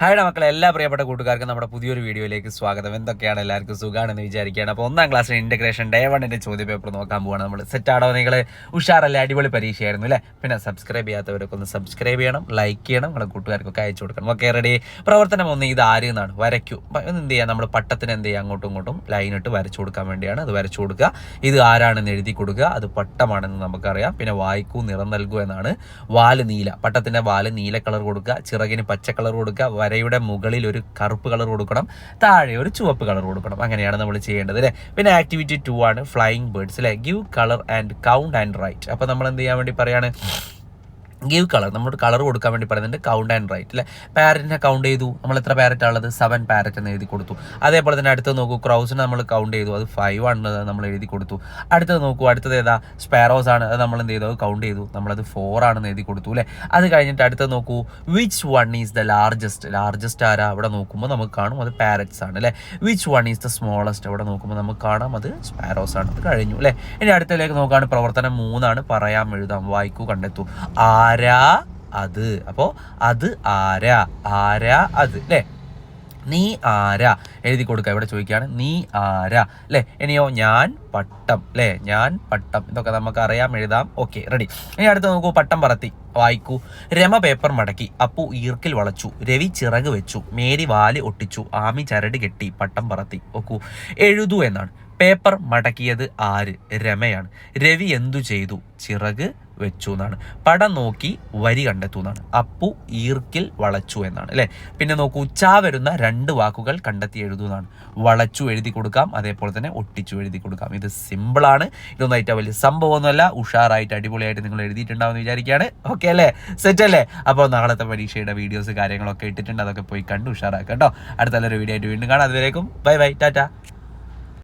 ഹായുടെ മക്കളെ എല്ലാ പ്രിയപ്പെട്ട കൂട്ടുകാർക്കും നമ്മുടെ പുതിയൊരു വീഡിയോയിലേക്ക് സ്വാഗതം. എന്തൊക്കെയാണ് എല്ലാവർക്കും സുഖമാണെന്ന് വിചാരിക്കുകയാണ്. അപ്പോൾ ഒന്നാം ക്ലാസ്സിലെ ഇന്റഗ്രേഷൻ ഡേ വണ്ണിന്റെ ചോദ്യ പേപ്പർ നോക്കാൻ പോവാണ് നമ്മൾ സെറ്റ് ആടോ നിങ്ങൾ ഉഷാറല്ലേ? അടിപൊളി പരീക്ഷയായിരുന്നു അല്ലേ? പിന്നെ സബ്സ്ക്രൈബ് ചെയ്യാത്തവരൊക്കെ ഒന്ന് സബ്സ്ക്രൈബ് ചെയ്യണം ലൈക്ക് ചെയ്യണം നിങ്ങളുടെ കൂട്ടുകാർക്കൊക്കെ അയച്ചു കൊടുക്കണം. ഓക്കെ റെഡി പ്രവർത്തനം ഒന്ന് ഇത് ആര് എന്നാണ്? വരയ്ക്കൂ. എന്ത് ചെയ്യാം? നമ്മൾ പട്ടത്തിന് എന്ത് ചെയ്യാം? അങ്ങോട്ടും ഇങ്ങോട്ടും ലൈൻ ഇട്ട് വരച്ചു കൊടുക്കാൻ വേണ്ടിയാണ് അത് വരച്ചു കൊടുക്കുക. ഇത് ആരാണെന്ന് എഴുതി കൊടുക്കുക. അത് പട്ടമാണെന്ന് നമുക്കറിയാം. പിന്നെ വായിക്കൂ നിറം നൽകൂ എന്നാണ്. വാൽ നീല. പട്ടത്തിന്റെ വാൽ നീല കളർ കൊടുക്കുക. ചിറകിന് പച്ച കളർ കൊടുക്കുക. വരയുടെ മുകളിൽ ഒരു കറുപ്പ് കളർ കൊടുക്കണം താഴെ ഒരു ചുവപ്പ് കളർ കൊടുക്കണം. അങ്ങനെയാണ് നമ്മൾ ചെയ്യേണ്ടത് അല്ലേ? പിന്നെ ആക്ടിവിറ്റി ടു ആണ് ഫ്ലൈയിങ് ബേർഡ്സ് അല്ലേ? Give colour and count and write അപ്പോൾ നമ്മൾ എന്ത് ചെയ്യാൻ വേണ്ടി പറയാണ്? ഗീവ് കളർ നമ്മൾ കളർ കൊടുക്കാൻ വേണ്ടി പറയുന്നുണ്ട് കൗണ്ട് ആൻഡ് റൈറ്റ് അല്ലെ പാരറ്റിനെ കൗണ്ട് ചെയ്തു. നമ്മൾ എത്ര പാരറ്റ് ഉള്ളത്? സെവൻ പാരറ്റ് എന്ന് എഴുതി കൊടുത്തു. അതേപോലെ തന്നെ അടുത്തത് നോക്കൂ ക്രൗസിനെ നമ്മൾ കൗണ്ട് ചെയ്തു. അത് ഫൈവ് ആണ് നമ്മൾ എഴുതി കൊടുത്തു. അടുത്തത് നോക്കൂ അടുത്തത് ഏതാ? സ്പാരോസ് ആണ്. അത് നമ്മൾ എന്ത് ചെയ്തു? അത് കൗണ്ട് ചെയ്തു. നമ്മളത് ഫോർ ആണെന്ന് എഴുതി കൊടുത്തു അല്ലേ അത് കഴിഞ്ഞിട്ട് അടുത്തത് നോക്കൂ which one is the largest largest ആരാ? അവിടെ നോക്കുമ്പോൾ നമുക്ക് കാണും അത് പാരറ്റ്സ് ആണ് അല്ലേ which one is the smallest അവിടെ നോക്കുമ്പോൾ നമുക്ക് കാണാം അത് സ്പാരോസ് ആണ്. അത് കഴിഞ്ഞു അല്ലേ ഇനി അടുത്തതിലേക്ക് നോക്കുകയാണ് പ്രവർത്തനം മൂന്നാണ്. പറയാം എഴുതാം വായിക്കൂ കണ്ടെത്തൂ. ആരാ? അത്. അപ്പോ അത് ആരാ? ആരാ അത്. അല്ലേ നീ ആരാ? എഴുതി കൊടുക്കുക ഇവിടെ ചോദിക്കുകയാണ് നീ ആരാ? അല്ലേ ഇനിയോ ഞാൻ പട്ടം. അല്ലേ ഞാൻ പട്ടം. ഇതൊക്കെ നമുക്ക് അറിയാം എഴുതാം. Okay ready. ഇനി അടുത്ത് നോക്കൂ പട്ടം പറത്തി. വായിക്കൂ. രമ പേപ്പർ മടക്കി. അപ്പു ഈർക്കിൽ വളച്ചു. രവി ചിറക് വെച്ചു. മേരി വാൽ ഒട്ടിച്ചു. ആമി ചരട് കെട്ടി. പട്ടം പറത്തി. നോക്കൂ. എഴുതൂ എന്നാണ്. പേപ്പർ മടക്കിയത് ആര്? രമയാണ്. രവി എന്തു ചെയ്തു? ചിറക് വെച്ചു എന്നാണ്. പടം നോക്കി വരി കണ്ടെത്തു എന്നാണ്. അപ്പു ഈർക്കിൽ വളച്ചു എന്നാണ് അല്ലെ? പിന്നെ നോക്കൂ ചാ വരുന്ന രണ്ട് വാക്കുകൾ കണ്ടെത്തി എഴുതൂ എന്നാണ്. വളച്ചു എഴുതി കൊടുക്കാം അതേപോലെ തന്നെ ഒട്ടിച്ചു എഴുതി കൊടുക്കാം. ഇത് സിമ്പിൾ ആണ്. ഇതൊന്നും ഏറ്റവും വലിയ സംഭവമൊന്നുമല്ല. ഉഷാറായിട്ട് അടിപൊളിയായിട്ട് നിങ്ങൾ എഴുതിയിട്ടുണ്ടാവുമെന്ന് വിചാരിക്കുകയാണ്. ഓക്കെ അല്ലേ? സെറ്റ് അല്ലേ? അപ്പോൾ നാളത്തെ പരീക്ഷയുടെ വീഡിയോസ് കാര്യങ്ങളൊക്കെ ഇട്ടിട്ടുണ്ട്. അതൊക്കെ പോയി കണ്ട് ഉഷാറാക്കാം കേട്ടോ. അടുത്ത നല്ലൊരു വീഡിയോ ആയിട്ട് വീണ്ടും കാണാം. അതുവരേക്കും ബൈ ബൈ ടാറ്റ.